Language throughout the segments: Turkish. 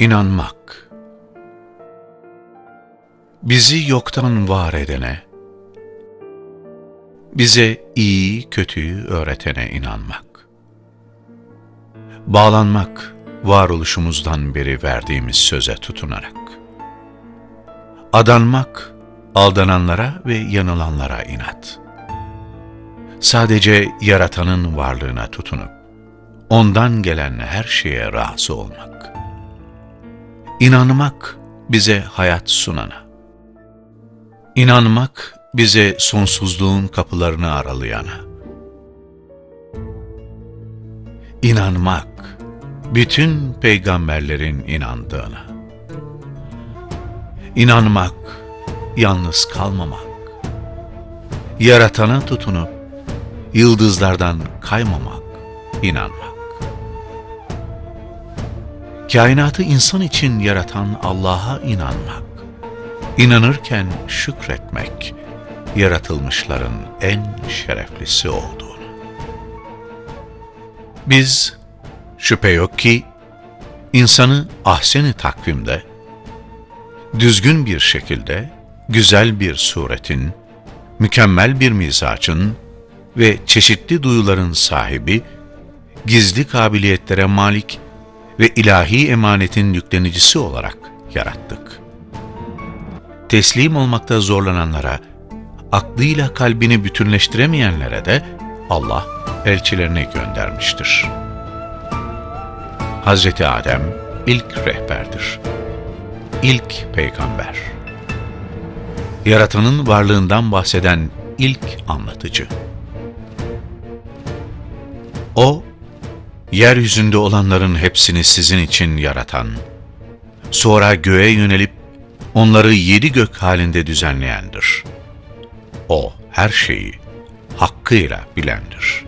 İnanmak Bizi yoktan var edene, bize iyi kötüyü öğretene inanmak. Bağlanmak, varoluşumuzdan beri verdiğimiz söze tutunarak. Adanmak, aldananlara ve yanılanlara inat. Sadece yaratanın varlığına tutunup, ondan gelen her şeye razı olmak. İnanmak bize hayat sunana. İnanmak bize sonsuzluğun kapılarını aralayana. İnanmak bütün peygamberlerin inandığına. İnanmak, yalnız kalmamak. Yaratana tutunup yıldızlardan kaymamak, inanmak. Kainatı insan için yaratan Allah'a inanmak. İnanırken şükretmek, yaratılmışların en şereflisi olduğunu. Biz şüphe yok ki insanı ahseni takvimde, düzgün bir şekilde, güzel bir suretin, mükemmel bir mizacın ve çeşitli duyuların sahibi, gizli kabiliyetlere malik ve ilahi emanetin yüklenicisi olarak yarattık. Teslim olmakta zorlananlara, aklıyla kalbini bütünleştiremeyenlere de Allah elçilerini göndermiştir. Hazreti Adem ilk rehberdir. İlk peygamber. Yaratanın varlığından bahseden ilk anlatıcı. O, yeryüzünde olanların hepsini sizin için yaratan, sonra göğe yönelip onları yedi gök halinde düzenleyendir. O her şeyi hakkıyla bilendir.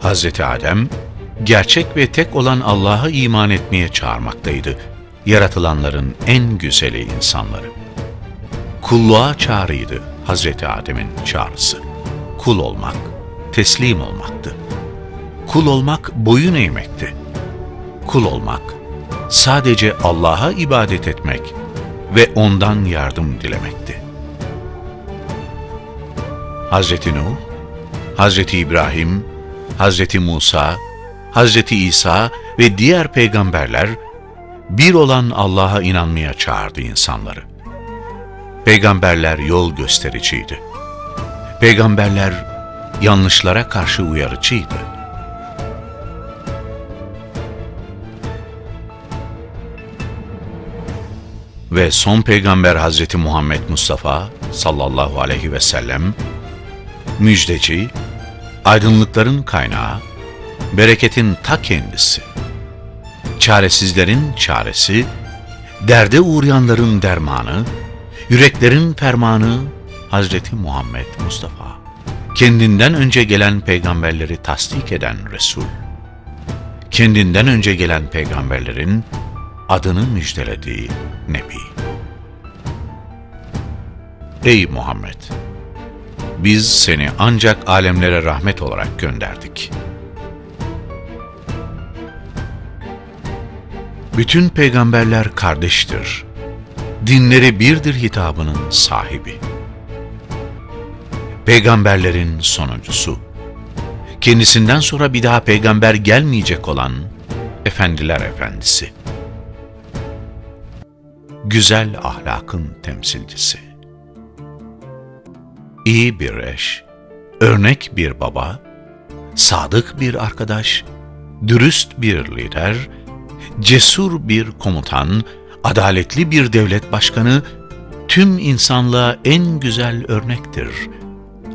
Hazreti Adem, gerçek ve tek olan Allah'a iman etmeye çağırmaktaydı. Yaratılanların en güzeli insanları. Kulluğa çağrıydı Hazreti Adem'in çağrısı. Kul olmak, teslim olmaktı. Kul olmak boyun eğmekti. Kul olmak, sadece Allah'a ibadet etmek ve ondan yardım dilemekti. Hazreti Nuh, Hazreti İbrahim, Hazreti Musa, Hazreti İsa ve diğer peygamberler bir olan Allah'a inanmaya çağırdı insanları. Peygamberler yol göstericiydi. Peygamberler yanlışlara karşı uyarıcıydı. Ve son peygamber Hazreti Muhammed Mustafa sallallahu aleyhi ve sellem müjdeci, aydınlıkların kaynağı, bereketin ta kendisi, çaresizlerin çaresi, derde uğrayanların dermanı, yüreklerin fermanı Hazreti Muhammed Mustafa. Kendinden önce gelen peygamberleri tasdik eden Resul. Kendinden önce gelen peygamberlerin adını müjdelediği Nebi. Ey Muhammed! Biz seni ancak alemlere rahmet olarak gönderdik. Bütün peygamberler kardeştir. Dinleri birdir hitabının sahibi. Peygamberlerin sonuncusu. Kendisinden sonra bir daha peygamber gelmeyecek olan Efendiler Efendisi. Güzel ahlakın temsilcisi. İyi bir eş, örnek bir baba, sadık bir arkadaş, dürüst bir lider, cesur bir komutan, adaletli bir devlet başkanı, tüm insanlığa en güzel örnektir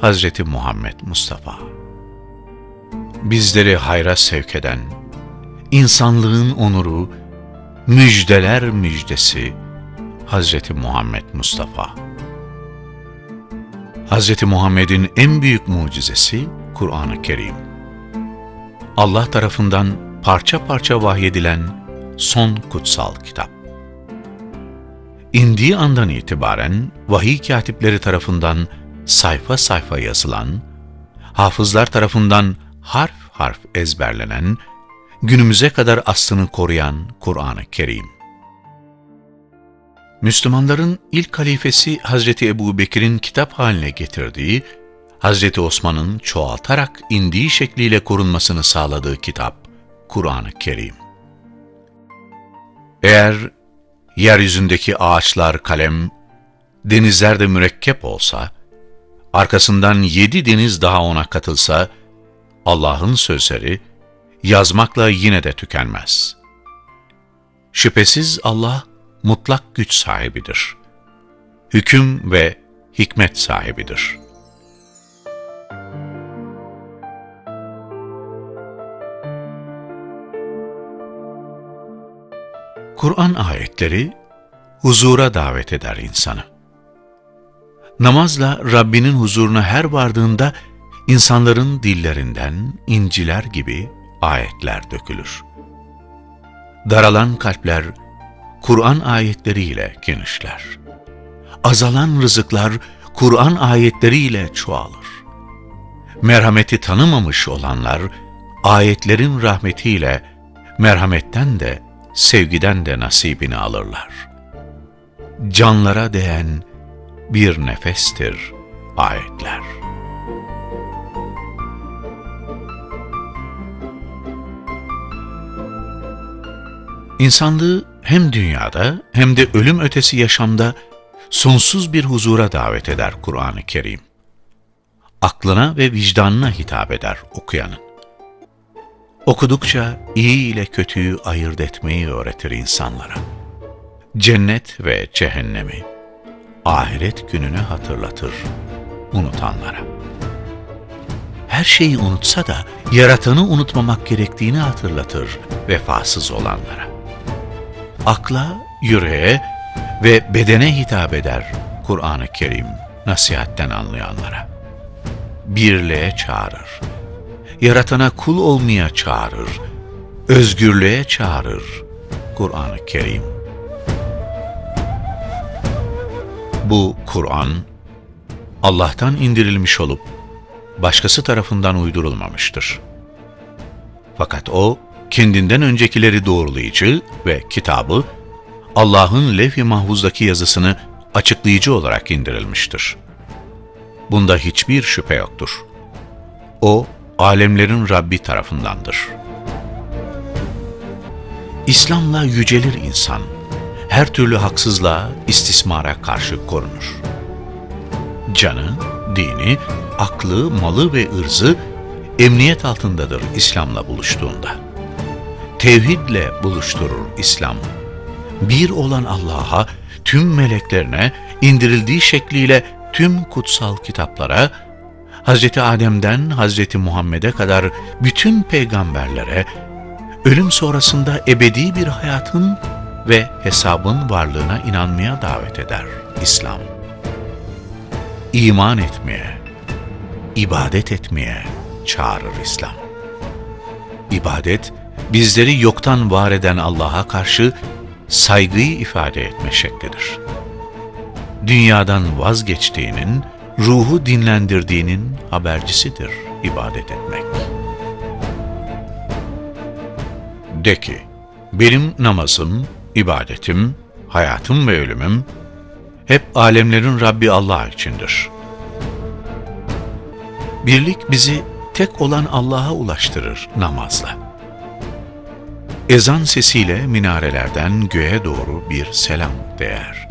Hazreti Muhammed Mustafa. Bizleri hayra sevk eden, insanlığın onuru, müjdeler müjdesi Hazreti Muhammed Mustafa. Hazreti Muhammed'in en büyük mucizesi Kur'an-ı Kerim. Allah tarafından parça parça vahyedilen son kutsal kitap. İndiği andan itibaren vahiy katipleri tarafından sayfa sayfa yazılan, hafızlar tarafından harf harf ezberlenen, günümüze kadar aslını koruyan Kur'an-ı Kerim. Müslümanların ilk halifesi Hazreti Ebu Bekir'in kitap haline getirdiği, Hazreti Osman'ın çoğaltarak indiği şekliyle korunmasını sağladığı kitap, Kur'an-ı Kerim. Eğer yeryüzündeki ağaçlar kalem, denizler de mürekkep olsa, arkasından yedi deniz daha ona katılsa, Allah'ın sözleri yazmakla yine de tükenmez. Şüphesiz Allah mutlak güç sahibidir. Hüküm ve hikmet sahibidir. Kur'an ayetleri huzura davet eder insanı. Namazla Rabbinin huzuruna her vardığında insanların dillerinden inciler gibi ayetler dökülür. Daralan kalpler Kur'an ayetleriyle genişler. Azalan rızıklar Kur'an ayetleriyle çoğalır. Merhameti tanımamış olanlar ayetlerin rahmetiyle merhametten de sevgiden de nasibini alırlar. Canlara değen bir nefestir ayetler. İnsanlığı hem dünyada hem de ölüm ötesi yaşamda sonsuz bir huzura davet eder Kur'an-ı Kerim. Aklına ve vicdanına hitap eder okuyanın. Okudukça iyi ile kötüyü ayırt etmeyi öğretir insanlara. Cennet ve cehennemi, ahiret gününü hatırlatır unutanlara. Her şeyi unutsa da yaratanı unutmamak gerektiğini hatırlatır vefasız olanlara. Akla, yüreğe ve bedene hitap eder Kur'an-ı Kerim nasihatten anlayanlara. Birliğe çağırır yaratana kul olmaya çağırır, özgürlüğe çağırır Kur'an-ı Kerim. Bu Kur'an, Allah'tan indirilmiş olup, başkası tarafından uydurulmamıştır. Fakat o, kendinden öncekileri doğrulayıcı ve kitabı, Allah'ın levh-i mahfuzdaki yazısını açıklayıcı olarak indirilmiştir. Bunda hiçbir şüphe yoktur. O, alemlerin Rabbi tarafındandır. İslam'la yücelir insan, her türlü haksızlığa, istismara karşı korunur. Canı, dini, aklı, malı ve ırzı emniyet altındadır İslam'la buluştuğunda. Tevhidle buluşturur İslam. Bir olan Allah'a, tüm meleklerine, indirildiği şekliyle tüm kutsal kitaplara, Hz. Adem'den Hz. Muhammed'e kadar bütün peygamberlere, ölüm sonrasında ebedi bir hayatın ve hesabın varlığına inanmaya davet eder İslam. İman etmeye, ibadet etmeye çağırır İslam. İbadet, bizleri yoktan var eden Allah'a karşı saygıyı ifade etme şeklidir. Dünyadan vazgeçtiğinin, ruhu dinlendirdiğinin habercisidir ibadet etmek. De ki, benim namazım, ibadetim, hayatım ve ölümüm hep alemlerin Rabbi Allah içindir. Birlik bizi tek olan Allah'a ulaştırır namazla. Ezan sesiyle minarelerden göğe doğru bir selam değer.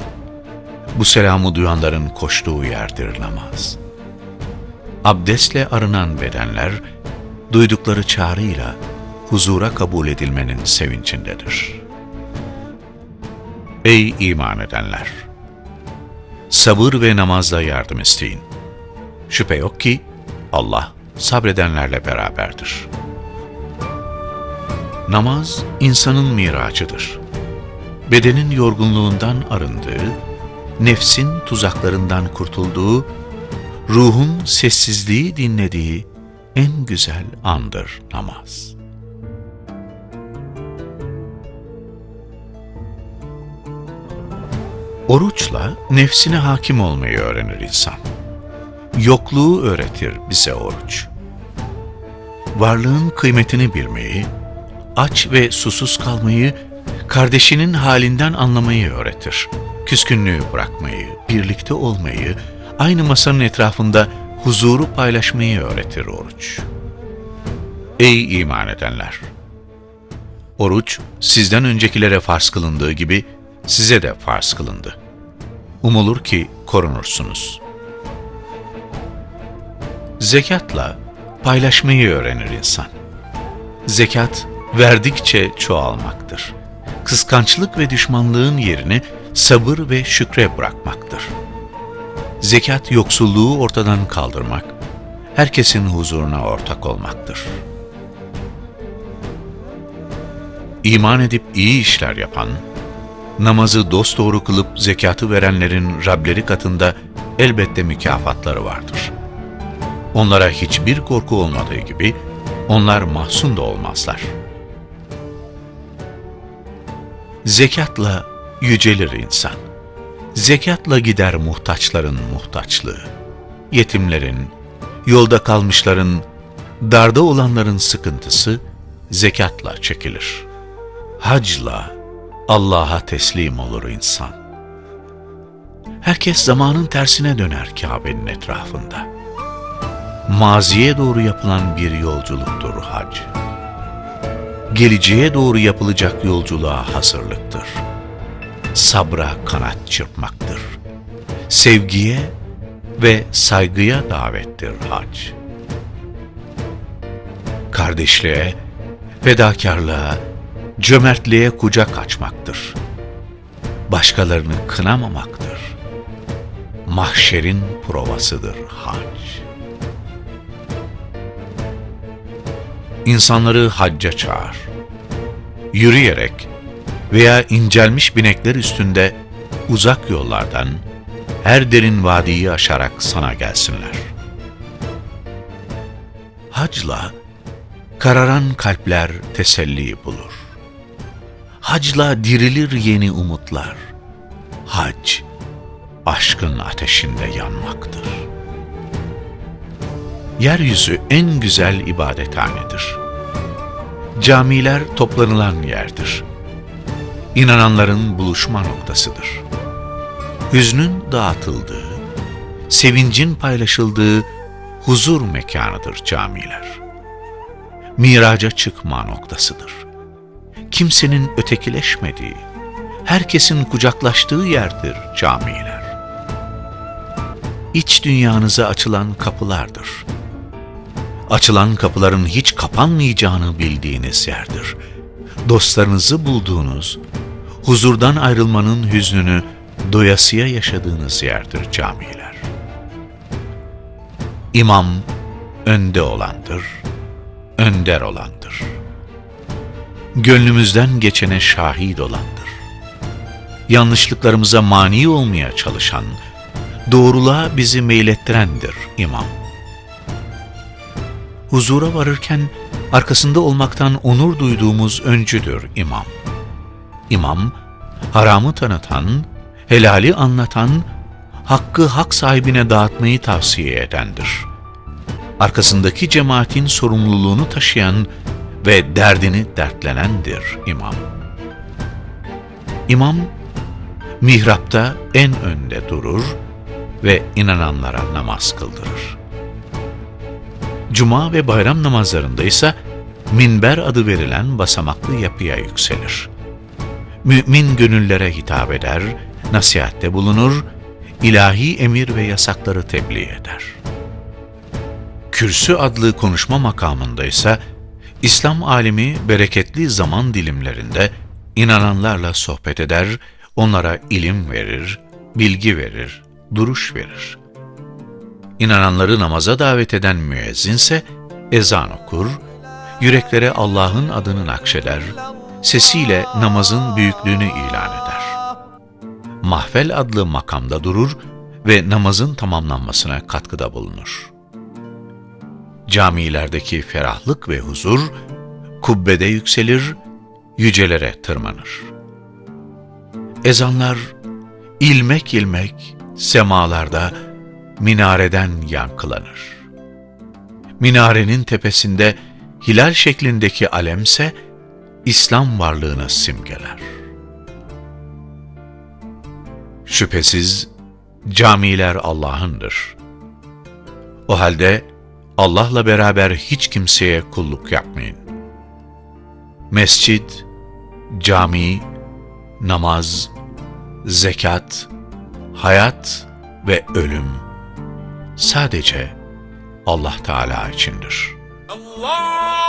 Bu selamı duyanların koştuğu yerdir namaz. Abdestle arınan bedenler, duydukları çağrıyla huzura kabul edilmenin sevincindedir. Ey iman edenler! Sabır ve namazla yardım isteyin. Şüphe yok ki Allah sabredenlerle beraberdir. Namaz insanın miracıdır. Bedenin yorgunluğundan arındığı, nefsin tuzaklarından kurtulduğu, ruhun sessizliği dinlediği en güzel andır namaz. Oruçla nefsine hakim olmayı öğrenir insan. Yokluğu öğretir bize oruç. Varlığın kıymetini bilmeyi, aç ve susuz kalmayı, kardeşinin halinden anlamayı öğretir. Küskünlüğü bırakmayı, birlikte olmayı, aynı masanın etrafında huzuru paylaşmayı öğretir oruç. Ey iman edenler! Oruç, sizden öncekilere farz kılındığı gibi size de farz kılındı. Umulur ki korunursunuz. Zekatla paylaşmayı öğrenir insan. Zekat, verdikçe çoğalmaktır. Kıskançlık ve düşmanlığın yerini sabır ve şükre bırakmaktır. Zekat yoksulluğu ortadan kaldırmak, herkesin huzuruna ortak olmaktır. İman edip iyi işler yapan, namazı dosdoğru kılıp zekatı verenlerin Rableri katında elbette mükafatları vardır. Onlara hiçbir korku olmadığı gibi, onlar mahzun da olmazlar. Zekatla yücelir insan. Zekatla gider muhtaçların muhtaçlığı. Yetimlerin, yolda kalmışların, darda olanların sıkıntısı zekatla çekilir. Hacla Allah'a teslim olur insan. Herkes zamanın tersine döner Kabe'nin etrafında. Maziye doğru yapılan bir yolculuktur hac. Geleceğe doğru yapılacak yolculuğa hazırlıktır sabra kanat çırpmaktır. Sevgiye ve saygıya davettir hac. Kardeşliğe, fedakarlığa, cömertliğe kucak açmaktır. Başkalarını kınamamaktır. Mahşerin provasıdır hac. İnsanları hacca çağır. Yürüyerek, veya incelmiş binekler üstünde uzak yollardan her derin vadiyi aşarak sana gelsinler. Hacla kararan kalpler teselli bulur. Hacla dirilir yeni umutlar. Hac, aşkın ateşinde yanmaktır. Yeryüzü en güzel ibadethanedir. Camiler toplanılan yerdir inananların buluşma noktasıdır. Hüznün dağıtıldığı, sevincin paylaşıldığı huzur mekanıdır camiler. Miraca çıkma noktasıdır. Kimsenin ötekileşmediği, herkesin kucaklaştığı yerdir camiler. İç dünyanıza açılan kapılardır. Açılan kapıların hiç kapanmayacağını bildiğiniz yerdir. Dostlarınızı bulduğunuz, huzurdan ayrılmanın hüznünü doyasıya yaşadığınız yerdir camiler. İmam önde olandır, önder olandır. Gönlümüzden geçene şahit olandır. Yanlışlıklarımıza mani olmaya çalışan, doğruluğa bizi meylettirendir imam. Huzura varırken arkasında olmaktan onur duyduğumuz öncüdür imam. İmam, haramı tanıtan, helali anlatan, hakkı hak sahibine dağıtmayı tavsiye edendir. Arkasındaki cemaatin sorumluluğunu taşıyan ve derdini dertlenendir imam. İmam, mihrapta en önde durur ve inananlara namaz kıldırır. Cuma ve bayram namazlarında ise minber adı verilen basamaklı yapıya yükselir mümin gönüllere hitap eder, nasihatte bulunur, ilahi emir ve yasakları tebliğ eder. Kürsü adlı konuşma makamında ise İslam alimi bereketli zaman dilimlerinde inananlarla sohbet eder, onlara ilim verir, bilgi verir, duruş verir. İnananları namaza davet eden müezzinse ezan okur, yüreklere Allah'ın adını nakşeder, sesiyle namazın büyüklüğünü ilan eder. Mahvel adlı makamda durur ve namazın tamamlanmasına katkıda bulunur. Camilerdeki ferahlık ve huzur, kubbede yükselir, yücelere tırmanır. Ezanlar ilmek ilmek semalarda minareden yankılanır. Minarenin tepesinde hilal şeklindeki alemse İslam varlığını simgeler. Şüphesiz camiler Allah'ındır. O halde Allah'la beraber hiç kimseye kulluk yapmayın. Mescid, cami, namaz, zekat, hayat ve ölüm sadece Allah Teala içindir. Allah